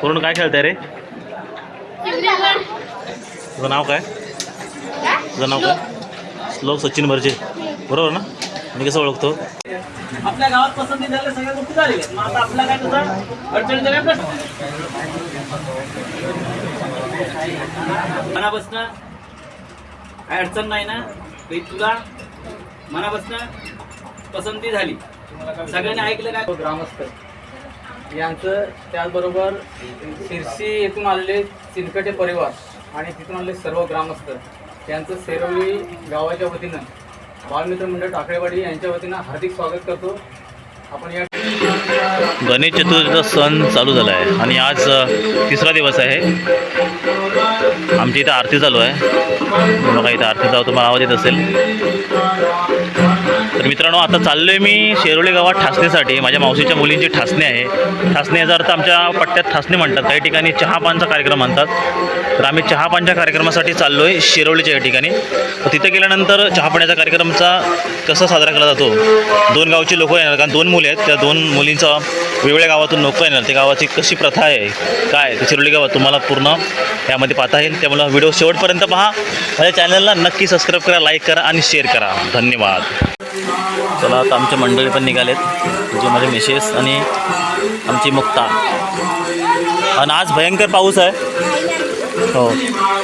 पूर्ण काय खेळताय रे? तुझं नाव काय? तुझं नाव काय? श्लोक सचिन भरजे बरोबर ना? मी कसं ओळखतो? आपल्या गावात पसंती झाल्या सगळ्या गोष्टी झालेल्या. मग आता आपला काय तसा अडचणीचा काय प्रश्न? मनापासनं काय अडचण नाही ना? काही तुला मनापासनं पसंती झाली. सगळ्यांनी ऐकलं काय ग्रामस्थ यांचं त्याचबरोबर शिरसी येथून आलेले चिनकटे परिवार आणि तिथून आलेले सर्व ग्रामस्थ यांचं सेरवली गावाच्या वतीनं बालमित्र मंडळ टाकळेवाडी यांच्या वतीनं हार्दिक स्वागत करतो. आपण या गणेश चतुर्थीचा सण चालू झाला आहे आणि आज तिसरा दिवस आहे. आमची इथं आरती चालू आहे. बघा इथं आरतीचा तुम्हाला आवाज येत असेल. तर मित्रांनो आता चाललो आहे मी शेरोली गावात ठासणीसाठी. माझ्या मावशीच्या मुलींची ठासणी आहे. ठासणी याचा अर्थ आमच्या पट्ट्यात ठासणी म्हणतात. काही ठिकाणी चहापानचा कार्यक्रम म्हणतात. तर आम्ही चहापानच्या कार्यक्रमासाठी चाललो आहे शिरोलीच्या या ठिकाणी. तिथं तिथे गेल्यानंतर चहापाण्याचा कार्यक्रमचा कसा साजरा केला जातो? दोन गावची लोकं येणार कारण दोन मुले आहेत. त्या दोन मुलींचा वेगवेगळ्या गावातून लोकं येणार. त्या गावाची कशी प्रथा आहे? काय ते शिरोली गावात तुम्हाला पूर्ण यामध्ये पाहता येईल. त्यामुळं व्हिडिओ शेवटपर्यंत पहा. माझ्या चॅनलला नक्की सबस्क्राईब करा लाईक करा आणि शेअर करा. धन्यवाद. चला आता आमचे मंडळी पण निघालेत जे माझे मिसेस आणि आमची मुक्ता. आणि आज भयंकर पाऊस आहे. हो.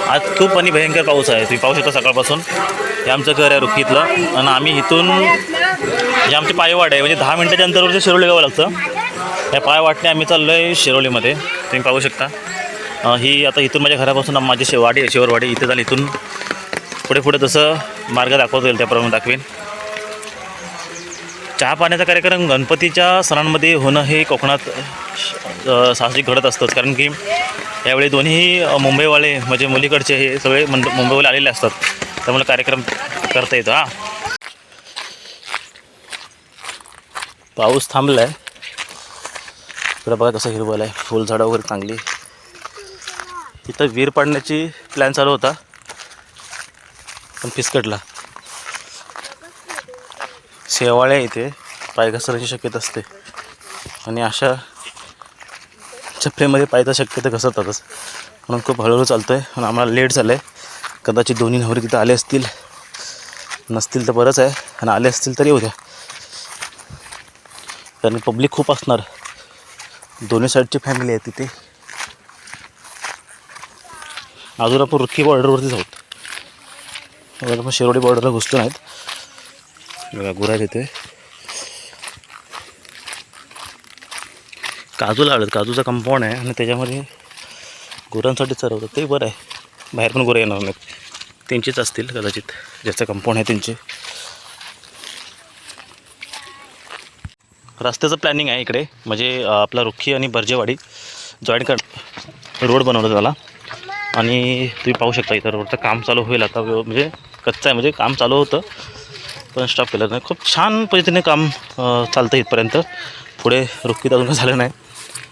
आज खूप आणि भयंकर पाऊस आहे. तुम्ही पाहू शकता सकाळपासून. हे आमचं घर आहे रुखीतलं. आणि आम्ही इथून हे आमची पायवाट आहे. म्हणजे दहा मिनटाच्या अंतरावरती शिरोली गावं लागतं. या पायवाटने आम्ही चाललो आहे शिरोलीमध्ये. तुम्ही पाहू शकता. ही आता इथून माझ्या घरापासून माझी शेवाडी आहे शेवरवाडी. इथे झाली इथून पुढे पुढे तसं मार्ग दाखवता येईल त्याप्रमाणे दाखवेन. चहा पाण्याचा कार्यक्रम गणपतीच्या सणांमध्ये होणं हे कोकणात अ, साहजिक घडत असतंच. कारण की यावेळी दोन्ही मुंबईवाले म्हणजे मुलीकडचे हे सगळे मंड मुंबईवाले आलेले असतात. त्यामुळे कार्यक्रम करता येतो हा. पाऊस थांबला आहे इकडं बघा कसं हिरवलं आहे. फुलझाडं वगैरे चांगली. तिथं वीर पाडण्याची प्लॅन चालू होता. पण फिसकटला. शेवाळ्या इथे. पाय घसरण्याची शक्यता असते. आणि अशा चपलेमध्ये पायचा तर शक्यता घसरतातच. म्हणून खूप हळूहळू चालतो आहे आणि आम्हाला लेट झालं आहे कदाचित दोन्ही नवरे तिथं आले असतील. नसतील तर बरंच आहे. आणि आले असतील तरी उद्या कारण पब्लिक खूप असणार. दोन्ही साईडची फॅमिली आहे तिथे. अजून आपण रुखी बॉर्डरवरतीच आहोत. अजून आपण शिरोडी बॉर्डरला घुसतो नाहीत. बघा गुरा तिथे काजू लावलं काजूचा कंपाऊंड आहे आणि त्याच्यामध्ये गुरांसाठी चरवतात. ते बरं आहे. बाहेर पण गुरं येणार नाहीत. त्यांचीच असतील कदाचित. ज्याचं कंपाऊंड आहे त्यांचे. रस्त्याचं प्लॅनिंग आहे इकडे. म्हणजे आपला रुखी आणि बर्जेवाडी जॉईंट कर रोड बनवला त्याला. आणि तुम्ही पाहू शकता इथं रोडचं काम चालू होईल. आता म्हणजे कच्चं आहे. म्हणजे काम चालू होतं. पण स्टॉप केलं नाही. खूप छान पद्धतीने काम चालतं इथपर्यंत. पुढे रुखीत अजून काही झालं नाही.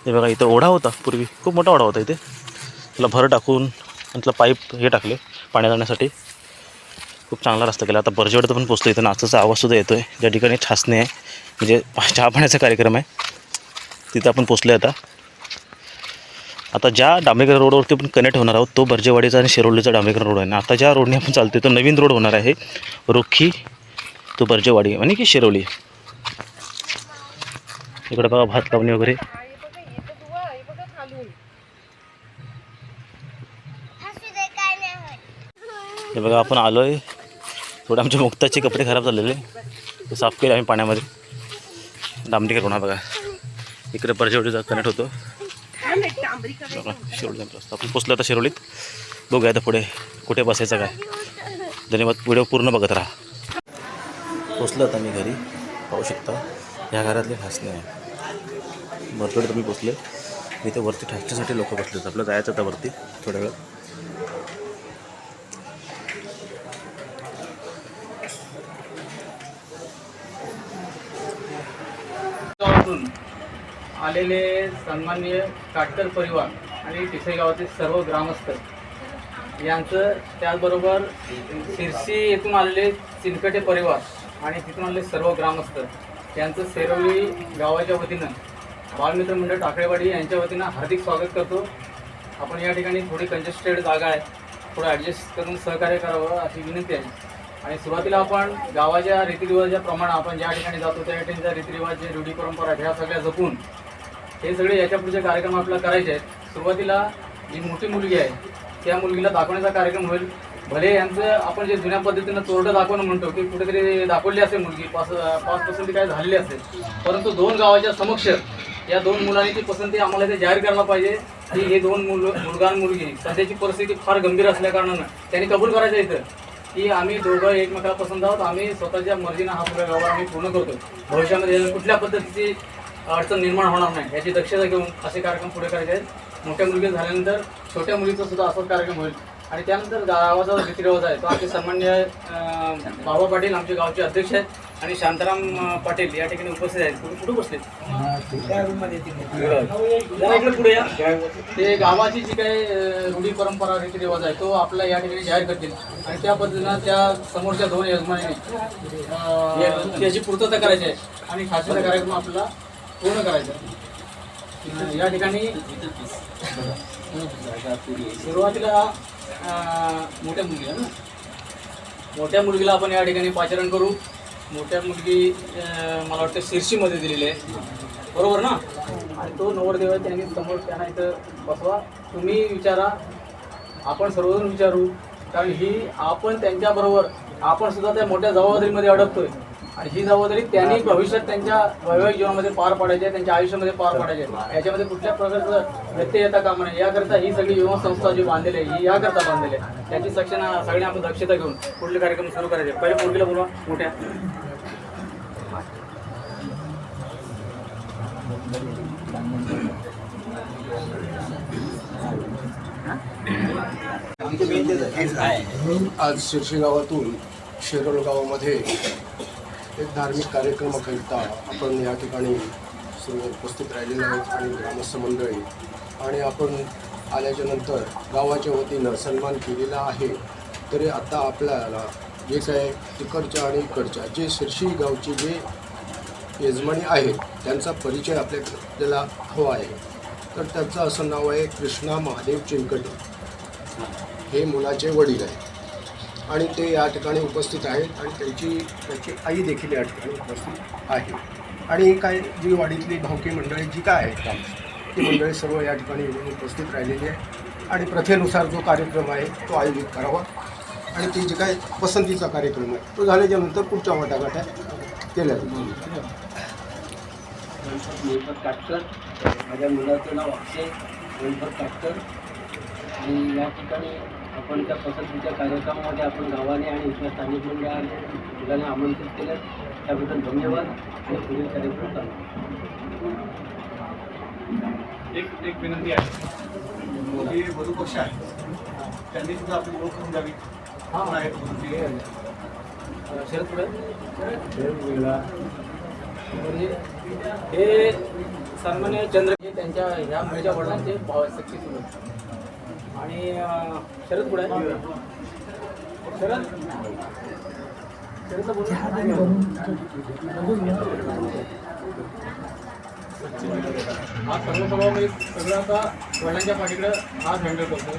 हे बघा इथं ओढा होता पूर्वी. खूप मोठा ओढा होता इथे. त्याला भर टाकून त्यातलं पाईप हे टाकले पाणी जाण्यासाठी खूप चांगला रस्ता केला. आता बर्जेवाडीत पण पोचतो इथं नाचाचा आवाजसुद्धा येतो आहे ज्या ठिकाणी छासणे आहे म्हणजे चहा पाण्याचा कार्यक्रम आहे तिथं आपण पोचलो आता. आता ज्या डांबेकर रोडवरती आपण कनेक्ट होणार आहोत तो बर्जेवाडीचा आणि शिरोलीचा डांबेकर रोड आहे. ना आता ज्या रोडने आपण चालतो तो नवीन रोड होणार आहे. रोखी तो बर्जेवाडी आणि की शिरोली इकडे बघा भात लावणी वगैरे. हे बघा आपण आलो आहे थोडे आमच्या मुक्ताचे कपडे खराब झालेले. ते साफ केले आम्ही पाण्यामध्ये. डांबरीकर होणार बघा. इकडे बर्जेवाडीचा कनेक्ट होतो. बघा, आपण पोचलो आता शिरोलीत. बघूया आता पुढे कुठे बसायचं काय. धन्यवाद. व्हिडिओ पूर्ण बघत राहा. पोचलो आता मी घरी पाहू शकता. ह्या घरातले हसणे आहे वरकडे तुम्ही पोचले. इथे वरती ठासण्यासाठी लोक बसले आपलं जायचं आता वरती थोड्या वेळ. आलेले सन्माननीय काटकर परिवार आणि टिसई गावातील सर्व ग्रामस्थ यांचं त्याचबरोबर शिरसी येथून आलेले चिनकटे परिवार आणि तिथून आलेले सर्व ग्रामस्थ. त्यांचं सेरवली गावाच्या वतीनं बालमित्र मंडळ टाकळेवाडी यांच्या वतीनं हार्दिक स्वागत करतो. आपण या ठिकाणी थोडी कंजेस्टेड जागा आहे. थोडं ॲडजस्ट करून सहकार्य करावं अशी विनंती आहे. आणि सुरुवातीला आपण गावाच्या रीतिरिवाजाप्रमाणे आपण ज्या ठिकाणी जातो त्या ठिकाणच्या रीतिरिवाज जे रूढी परंपरा ह्या सगळ्या जपून हे सगळे याच्या पुढचे कार्यक्रम आपल्याला करायचे आहेत. सुरुवातीला जी मोठी मुलगी आहे त्या मुलगीला दाखवण्याचा कार्यक्रम होईल. भले यांचं आपण जे जुन्या पद्धतीनं चोरडं दाखवणं म्हणतो की कुठेतरी दाखवली असेल मुलगी पाच पाच पसंती काय झालेली असेल परंतु दोन गावाच्या समक्ष या दोन मुलांची पसंती आम्हाला ते जाहीर करायला पाहिजे. की हे दोन मुल मुलगा आणि मुलगी सध्याची परिस्थिती फार गंभीर असल्याकारणानं त्यांनी कबूल करायचं इथं की आम्ही दोघं एकमेकाला पसंत आहोत आम्ही स्वतःच्या मर्जीनं हा पुढे व्यवहार आम्ही पूर्ण करतो. भविष्यामध्ये कुठल्या पद्धतीची अडचण निर्माण होणार नाही याची दक्षता घेऊन असे कार्यक्रम पुढे करायचे आहेत. मोठ्या मुलगी झाल्यानंतर छोट्या मुलीचा सुद्धा असाच कार्यक्रम होईल. आणि त्यानंतर गावाचा रीतिरिवाज आहे. तो आमचे सन्मान्य बाबा पाटील आमचे गावचे अध्यक्ष आहेत आणि शांताराम पाटील या ठिकाणी उपस्थित आहेत. कुठे कुठे बसले पुढे या. ते गावाची जी काही रूढी परंपरा रीतिरिवाज आहे तो आपला या ठिकाणी जाहीर करतील. आणि त्या पद्धतीनं त्या समोरच्या दोन यजमानीने त्याची पूर्तता करायची आहे. आणि खासीचा कार्यक्रम आपल्याला पूर्ण करायचा आहे. या ठिकाणी सुरुवातीला मोठ्या मुलगीला ना? मोठ्या मुलगीला आपण या ठिकाणी पाचारण करू. मोठ्या मुलगी मला वाटतं शिर्शीमध्ये दिलेली आहे. बरोबर ना? आणि तो नवरदेव आहे त्यांनी समोर त्यांना इथं बसवा. तुम्ही विचारा. आपण सर्वजण विचारू. कारण ही आपण त्यांच्याबरोबर आपण सुद्धा त्या मोठ्या जबाबदारीमध्ये अडकतोय. आणि ही जबाबदारी त्यांनी भविष्यात त्यांच्या वैवाहिक जीवनामध्ये पार पाडायची आहे त्यांच्या आयुष्यामध्ये पार पाडायची आहे. याच्यामध्ये कुठल्या प्रकारचं व्यत्यय येता कामा नये. याकरता ही सगळी विमा संस्था जी बांधलेली आहे ही याकरता बांधलेली आहे. त्याची सक्षण सगळ्यांनी आपण दक्षता घेऊन पुढले कार्यक्रम सुरू करायचे पहिले पोरगीला बोलवा मोठ्या. आज शिर्शी गावातून शिरोळ गावामध्ये एक धार्मिक कार्यक्रमाकरिता आपण या ठिकाणी सर्व उपस्थित राहिलेलो आहोत आणि ग्रामस्थ मंडळी. आणि आपण आल्याच्यानंतर गावाच्या वतीनं सन्मान केलेला आहे. तरी आता आपल्याला जे काय तिकडच्या आणि इकडच्या जे शिर्शी गावचे जे यजमानी आहेत त्यांचा परिचय आपल्या आपल्याला हवा आहे. तर त्याचं असं नाव आहे कृष्णा महादेव चिंकटे हे मुलाचे वडील आहेत. आणि ते या ठिकाणी उपस्थित आहेत आणि त्यांची त्याची आई देखील या ठिकाणी उपस्थित आहे. आणि काय जी वाडीतली भावकी मंडळी जी काय आहेत ती मंडळी सर्व या ठिकाणी येऊन उपस्थित राहिलेली आहे. आणि प्रथेनुसार जो कार्यक्रम आहे तो आयोजित करावा. आणि ती जी काय पसंतीचा कार्यक्रम आहे तो झाल्याच्यानंतर पुढच्या वाटाघाट्या केल्या गणपत काटकर माझ्या मुलाचं नाव अक्षय गणपत काटकर. आणि या ठिकाणी आपण त्या पसंतीच्या कार्यक्रमामध्ये आपण गावाने आणि इथल्या स्थानिक मंडळाने मुलांना आमंत्रित केलं. त्याबद्दल धन्यवाद आणि पुढील कार्यक्रम चालू एक एक विनंती आहे. जी वधूपक्ष आहे त्यांनी सुद्धा आपली ओळख करून द्यावी. हां. आहेत? शरद पुढे म्हणजे हे सन्मान्य चंद्र हे त्यांच्या ह्या मुलीच्या वडिलांचे भाव सक्सेसफुल आणि शरद पुढे शरद? शरदला हा सर्व मी सगळं आता वडिलांच्या पाठीकडे हाच हँडल करतो.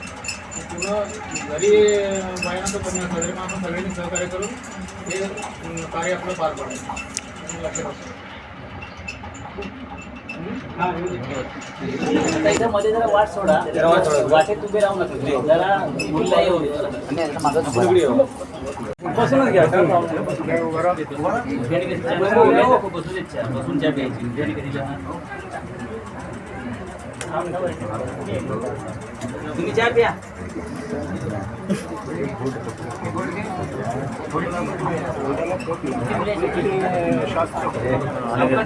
पूर्ण घरी कमी असला तरी मग आपण सगळ्यांनी सहकार्य करून हे कार्य आपलं पार हे लक्षात असतं. इथं मध्ये जरा वाट सोडा. वाटेत उभे राहू नका. जरा मुलीला येऊ. बसूनच घ्या. बसून चहा, प्यायची. तुम्ही चार प्या. आपला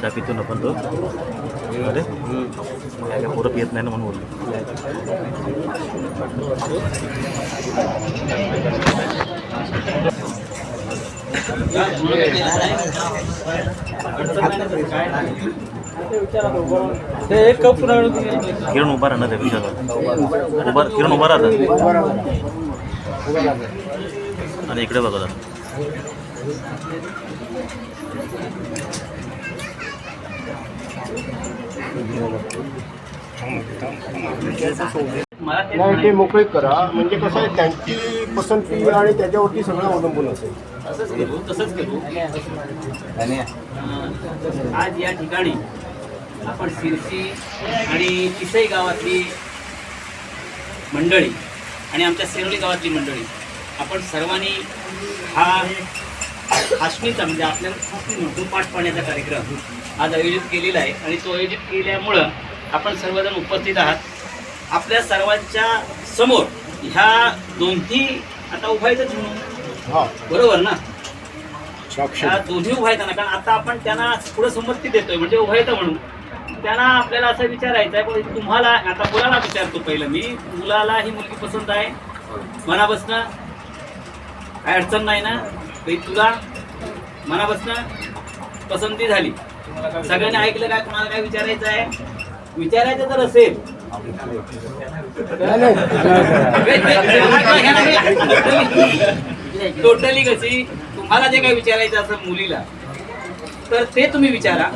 चहा पितो ना पण तो. अरे. काय पोरं पियत नाही ना म्हणून बोललो. ते एक कप किरण उभा राहणार आहे विचारात उभा किरण उभा राहतात. आणि इकडे बघा नाही ते मोकळे करा. म्हणजे कसं आहे त्यांची पसंती आणि त्याच्यावरती सगळं अवलंबून असेल. तसंच करू तसंच करू अं, आज या ठिकाणी आपण सिरसी आणि किसई गावातली मंडळी आणि आमच्या सेरोली गावातली मंडळी आपण सर्वांनी हा हासणीचा म्हणजे आपल्याला म्हणतो पाठ पाण्याचा कार्यक्रम आज आयोजित केलेला आहे. आणि तो आयोजित केल्यामुळं आपण सर्वजण उपस्थित आहात. आपल्या सर्वांच्या समोर ह्या दोन्ही आता उभायचंच म्हणून बरोबर ना त्या दोन्ही उभायताना कारण आता आपण त्यांना पुढे संमती देतोय म्हणजे उभायचं म्हणून त्यांना आपल्याला असं विचारायचं आहे पण तुम्हाला आता मुलाला विचारतो पहिलं मी मुलाला ही मुलगी पसंत आहे मनापासनं काय अडचण नाही ना तुला मनापासनं पसंती झाली सगळ्यांनी ऐकलं काय तुम्हाला काय विचारायचं आहे विचारायचं जर असेल टोटली कशी? तुम्हाला जे काही विचारायचं असेल मुलीला तर ते तुम्ही विचारा.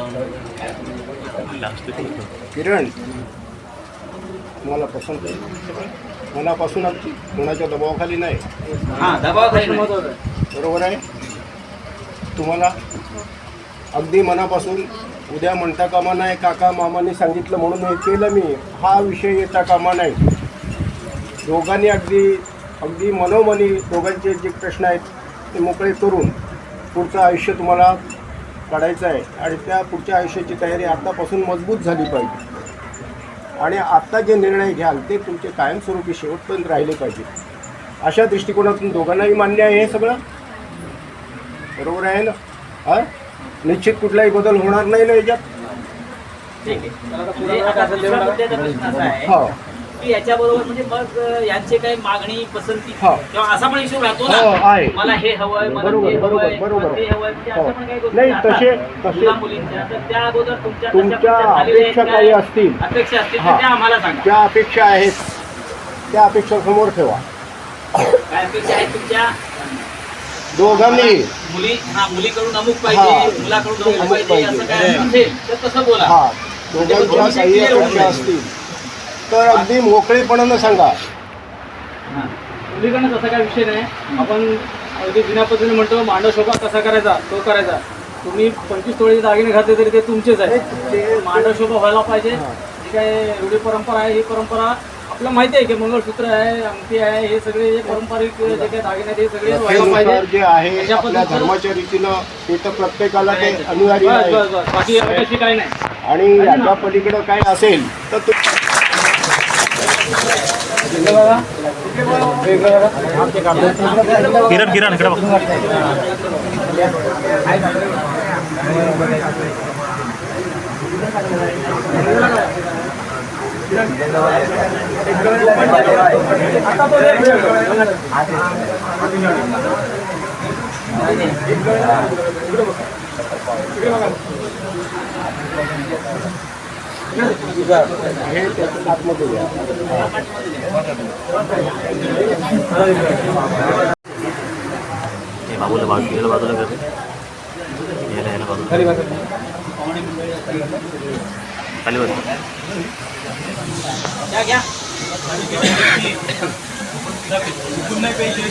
किरण तुम्हाला पसंत मनापासून कोणाच्या दबावाखाली नाही. हा दबावाखाली. बरोबर आहे? तुम्हाला अगदी मनापासून उद्या म्हणता कामा नाही काका मामाने सांगितलं म्हणून हे केलं मी. हा विषय येता कामा नाही. दोघांनी अगदी अगदी मनोमनी दोघांचे जे प्रश्न आहेत ते मोकळे करून पुढचं आयुष्य तुम्हाला काढायचं आहे. आणि त्या पुढच्या आयुष्याची तयारी आत्तापासून मजबूत झाली पाहिजे. आणि आत्ता जे निर्णय घ्याल ते तुमचे कायमस्वरूपी शेवटपर्यंत राहिले पाहिजे. अशा दृष्टिकोनातून दोघांनाही मान्य आहे हे सगळं? बरोबर आहे ना? हा? निश्चित कुठलाही बदल होणार नाही ना याच्यात? ठीक आहे. हो. की याच्याबरोबर म्हणजे मग यांचे काही मागणी पसंती हा. किंवा असा पण इश्यू राहतो हो, ना आहे. मला हे हवंय मला बरोबर, ते बरोबर, हवंय बरोबर. मला ते हवंय म्हणजे हो. अशा पण काही गोष्टी नाही, राहतात. तसे- तसे- मुला मुलींच्या तर त्या अगोदर तुमच्या आहेत अपेक्षा काय? काही असतील. अपेक्षा असतील हा. तर त्या आम्हाला सांगा ज्या अपेक्षा आहेत त्या अपेक्षा समोर ठेवा काय अपेक्षा आहेत तुमच्या दोघांनी मुली हा मुलीकडून अमुक हा. पाहिजे मुलाकडून अमुक अमुक पाहिजे असं काय पाहिजे. असेल तर तसं बोला हा दोघांच्या भविष्य काही clear होऊन अपेक्षा जाईल. असतील तर अगदी मोकळेपणानं सांगा. मुलीकडनं तसा काय विषय नाही. आपण अगदी जुन्या पद्धतीने म्हणतो मांडव शोभा कसा करायचा तो करायचा. तुम्ही पंचवीस तोळीचे दागिने घातले तरी ते तुमचेच आहे. ते- मांडव शोभा व्हायला पाहिजे. जी काय रूढी परंपरा आहे ही परंपरा आपल्याला माहिती आहे की मंगळसूत्र आहे अंगठी आहे हे सगळे जे पारंपरिक जे काही दागिने आहेत हे सगळे व्हायला प्रथेनुसार पाहिजे जे आहे अशा आपल्या धर्माच्या रीतीनं ते तर प्रत्येकाला ते अनिवार्य बस आहे. बस बस. बाकी याच्याशी काही नाही. आणि याच्या पलीकडं काय असेल तर तू किरण किरण इकडे बघ. हे त्याच्या बाबूला बाजू याला बाजूला कर याला याला बाजूला खाली बस घ्या घ्या पाठवर उभं नाही बरं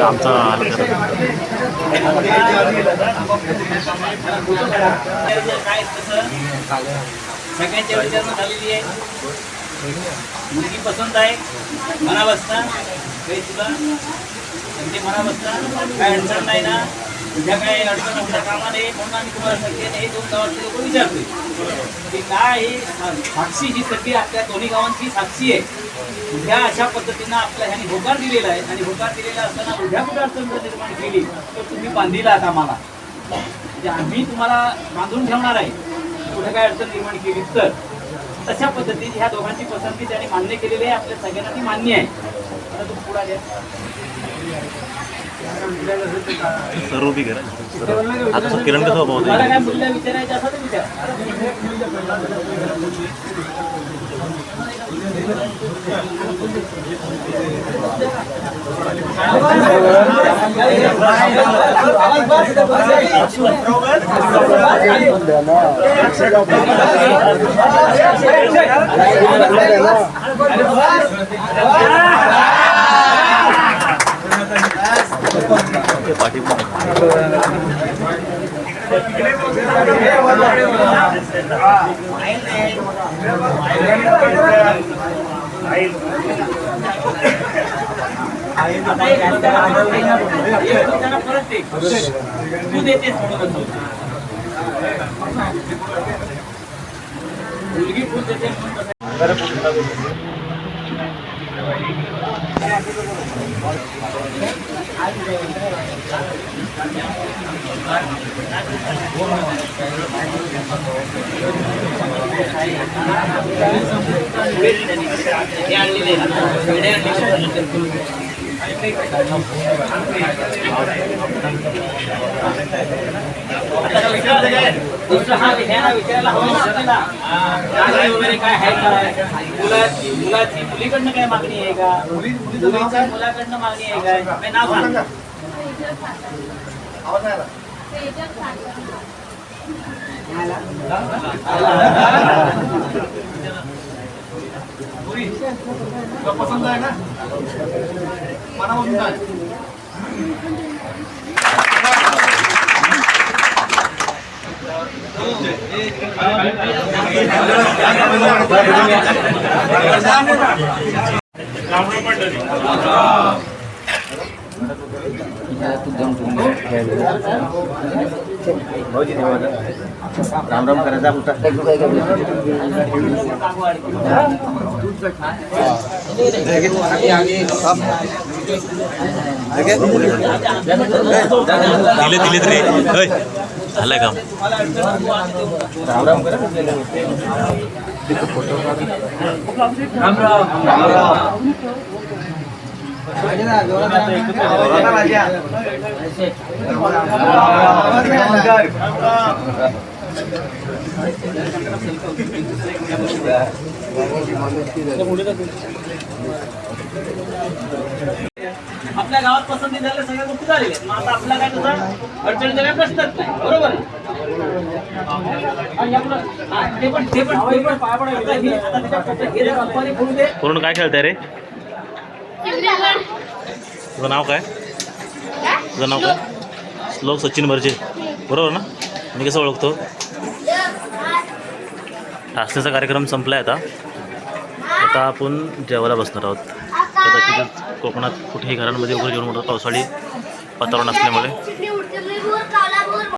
आमचा आलं तर. काय तसं सगळ्यांच्या विचारणा झालेली आहे मुलगी पसंत आहे. मनावस्था काही तुला? म्हणजे बसता. काय अडचण नाही ना? उद्या काय अडचण होता कामा नाही म्हणून आम्ही तुम्हाला सगळ्यांनी हे दोन गावातले लोक विचारतोय. की काय साक्षी ही सगळी आपल्या दोन्ही गावांची साक्षी आहे. उद्या अशा पद्धतीनं आपल्या ह्याने होकार दिलेला आहे. आणि होकार दिलेला असताना उद्या कुठे अडचण निर्माण केली तर तुम्ही बांधिला आहात आम्हाला. म्हणजे आम्ही तुम्हाला बांधून ठेवणार आहे. कुठे काय अडचण निर्माण केली तर. तशा पद्धतीने ह्या दोघांची पसंती त्यांनी मान्य केलेली आहे. आपल्या सगळ्यांना ती मान्य आहे. आता तू पुढा सर्व आता किरण कसं मला काय विचारायचं असं विचार. आता मुलगी फुल देते म्हणून तसं. हे आणलेले आहे ना. पेढे आणलेले आहेत. दुसरं हा विचारायला हवं वगैरे काय आहे मुलाची मुलाची मुलीकडनं काय मागणी आहे का? मुलीच्या मुलाकडनं मागणी आहे काय काय नाव सांग तुला पसंत आहे ना मनापासून काय राम राम करायचा होता दिले दिले तरी. होय. झालं काम. आपल्या गावात पसंती झाल्या सगळ्या गोष्टी झालेल्या मग आता आपल्या काय तसं अडचणीचा काय प्रश्नच नाही. बरोबर? आहे? ते पण ते पण ते पण. पाया पडायला आता हे- आता त्याच्या- हे जर कंपनी खोलू दे. पूर्ण काय खेळताय रे? तुझं नाव काय? तुझं नाव काय? श्लोक सचिन बर्जे बरोबर ना? मी कसं ओळखतो? ठासण्याचा कार्यक्रम संपला आहे आता. आता आपण जेवायला बसणार आहोत. कदाचित कोकणात कुठेही घरांमध्ये वगैरे जेवण म्हणतात पावसाळी वातावरण असल्यामुळे.